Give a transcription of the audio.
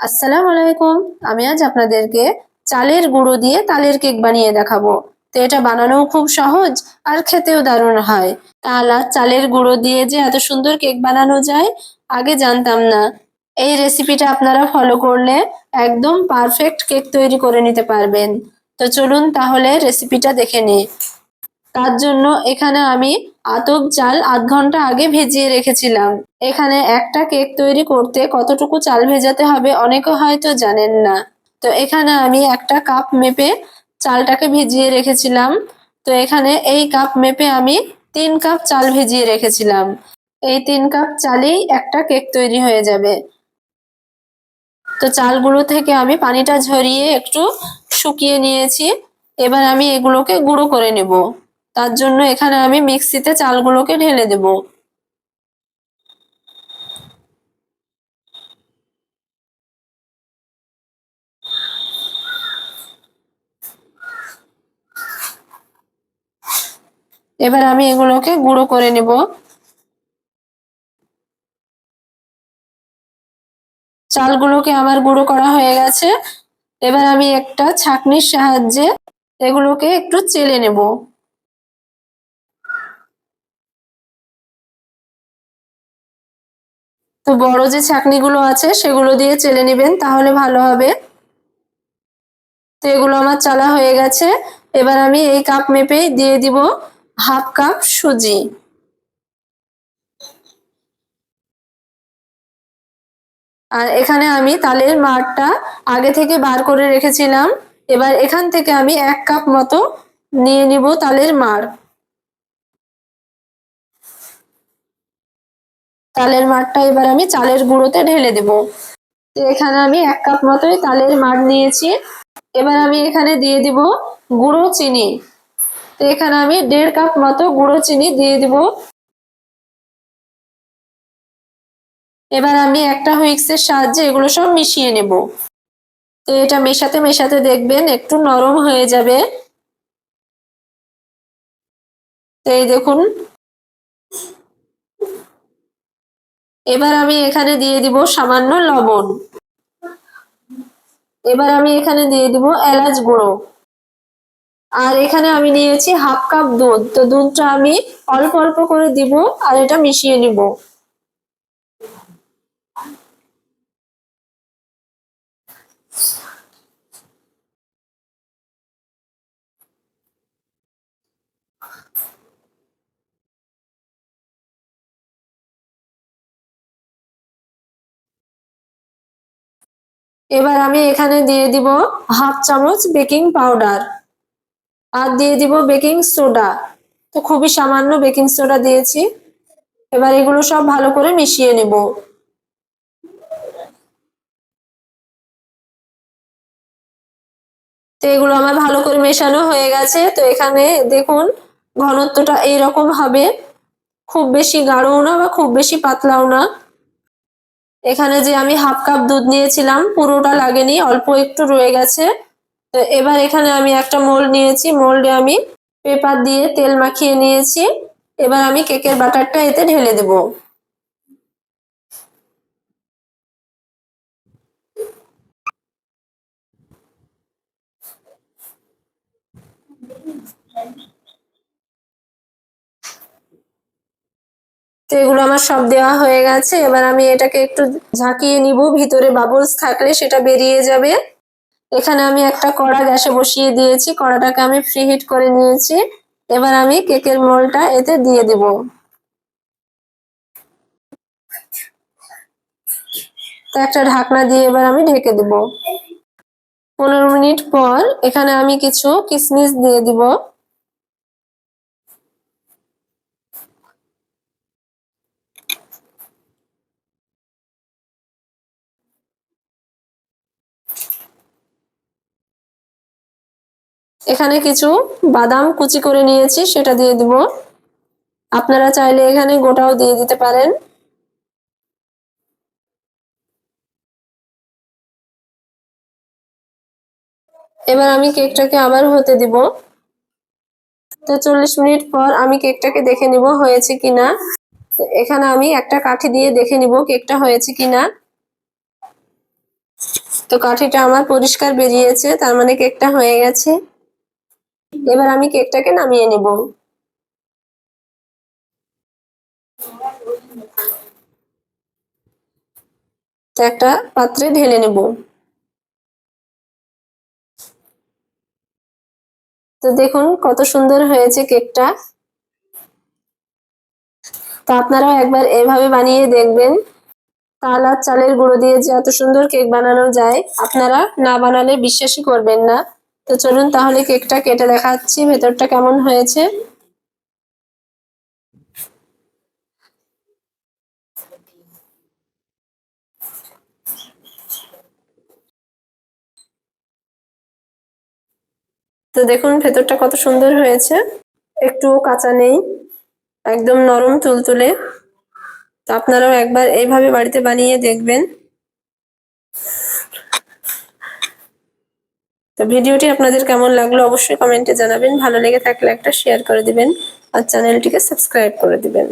আসসালামু আলাইকুম আমি আজ আপনাদেরকে চালের গুঁড়ো দিয়ে তালের কেক বানিয়ে দেখাবো। তো এটা বানানোও খুব সহজ আর খেতেও দারুণ হয়। তাল আর চালের গুঁড়ো দিয়ে যে এত সুন্দর কেক বানানো যায়, আগে জানতাম না। এই রেসিপিটা আপনারা ফলো করলে একদম পারফেক্ট কেক তৈরি করে নিতে পারবেন। তো চলুন তাহলে রেসিপিটা দেখে নিই। তার জন্য এখানে আমি আতপ চাল আধ ঘণ্টা আগে ভিজিয়ে রেখেছিলাম। এখানে একটা কেক তৈরি করতে কতটুকু চাল ভেজাতে হবে অনেকে হয়তো জানেন না। তো এখানে আমি একটা কাপ মেপে চালটাকে ভিজিয়ে রেখেছিলাম। তো এখানে এই কাপ মেপে আমি তিন কাপ চাল ভিজিয়ে রেখেছিলাম। এই তিন কাপ চালেই একটা কেক তৈরি হয়ে যাবে। তো চালগুলো থেকে আমি পানিটা ঝরিয়ে একটু শুকিয়ে নিয়েছি। এবার আমি এগুলোকে গুঁড়ো করে নেব। তার জন্য এখানে আমি মিক্সিতে চালগুলোকে ঢেলে দেব। এবার আমি এগুলোকে গুঁড়ো করে নেব। চালগুলোকে আমার গুঁড়ো করা হয়ে গেছে। এবার আমি একটা ছাঁকনির সাহায্যে এগুলোকে একটু চেলে নেব। তো বড় যে ছাঁকনিগুলো আছে, সেগুলো দিয়ে চেলে নেবেন, তাহলে ভালো হবে। তো এগুলো আমার চালা হয়ে গেছে। এবার আমি এই কাপ মেপে দিয়ে দিব। হাফ কাপ সুজি। আর এখানে আমি তালের মারটা আগে থেকে বার করে রেখেছিলাম। এবার এখান থেকে আমি এক কাপ মতো নিয়ে নিব তালের মার তালের মারটা এবার আমি চালের গুঁড়োতে ঢেলে দেব। এখানে আমি এক কাপ মতোই তালের মার নিয়েছি। এবার আমি এখানে দিয়ে দিব গুঁড়ো চিনি। তো এখানে আমি দেড় কাপ মতো গুঁড়ো চিনি দিয়ে দিব। এবার আমি একটা হুইক্সের সাহায্যে এগুলো সব মিশিয়ে নেব। তো এটা মেশাতে মেশাতে দেখবেন একটু নরম হয়ে যাবে। তো এই দেখুন। এবার আমি এখানে দিয়ে দিব সামান্য লবণ। এবার আমি এখানে দিয়ে দিব এলাচ গুঁড়ো। আর এখানে আমি নিয়েছি হাফ কাপ দুধ। তো দুধটা আমি অল্প অল্প করে দিব আর এটা মিশিয়ে নিব। এবার আমি এখানে দিয়ে দিব হাফ চামচ বেকিং পাউডার। আর দিয়ে দিব বেকিং সোডা। তো খুবই সামান্য বেকিং সোডা দিয়েছি। এবার এগুলো সব ভালো করে মিশিয়ে নেব। তো এগুলো আমার ভালো করে মেশানো হয়ে গেছে। তো এখানে দেখুন, ঘনত্বটা এইরকম হবে। খুব বেশি গাঢ়ও না বা খুব বেশি পাতলাও না। এখানে যে আমি হাফ কাপ দুধ নিয়েছিলাম, পুরোটা লাগেনি, অল্প একটু রয়ে গেছে। তো এবার এখানে আমি একটা মোল্ড নিয়েছি। মোল্ডে আমি পেপার দিয়ে তেল মাখিয়ে নিয়েছি। এবার আমি কেকের বাটারটা এতে ঢেলে দেব। তো এগুলো আমার সব দেওয়া হয়ে গেছে। এবার আমি এটাকে একটু ঝাঁকিয়ে নিব। ভিতরে বাবলস থাকলে সেটা বেরিয়ে যাবে। এখানে আমি একটা কড়া গ্যাসে বসিয়ে দিয়েছি, কড়াটাকে আমি ফ্রি হিট করে নিয়েছি। এবার আমি কেকের মোলটা এতে দিয়ে দিব। একটা ঢাকনা দিয়ে এবার আমি ঢেকে দেব। পনেরো মিনিট পর এখানে আমি কিছু কিসমিস দিয়ে দিব। এখানে কিছু বাদাম কুচি করে নিয়েছি, সেটা দিয়ে দিব। আপনারা চাইলে এখানে গোটাও দিয়ে দিতে পারেন। এবার আমি কেকটাকে আবার হতে দিব। তো চল্লিশ মিনিট পর আমি কেকটাকে দেখে নিব হয়েছে কিনা। এখানে আমি একটা কাঠি দিয়ে দেখে নিব কেকটা হয়েছে কিনা। তো কাঠিটা আমার পরিষ্কার বেরিয়েছে, তার মানে কেকটা হয়ে গেছে। এবার আমি কেকটাকে নামিয়ে নেব। একটা পাত্রে ঢেলে নেব। তো দেখুন কত সুন্দর হয়েছে কেকটা। তো আপনারাও একবার এভাবে বানিয়ে দেখবেন। তাল আর চালের গুঁড়ো দিয়ে যে এত সুন্দর কেক বানানো যায়, আপনারা না বানালে বিশ্বাসই করবেন না। তো চলুন তাহলে কেকটা কেটে দেখাচ্ছি, ভেতরটা কেমন হয়েছে? তো দেখুন ভেতরটা কত সুন্দর হয়েছে একটু কাঁচা নেই, একদম নরম তুলতুলে। তো আপনারাও একবার এইভাবে বাড়িতে বানিয়ে দেখবেন। তো ভিডিওটি আপনাদের কেমন লাগল অবশ্যই কমেন্টে জানাবেন। ভালো লেগে থাকলে একটা শেয়ার করে দিবেন আর চ্যানেলটিকে সাবস্ক্রাইব করে দিবেন।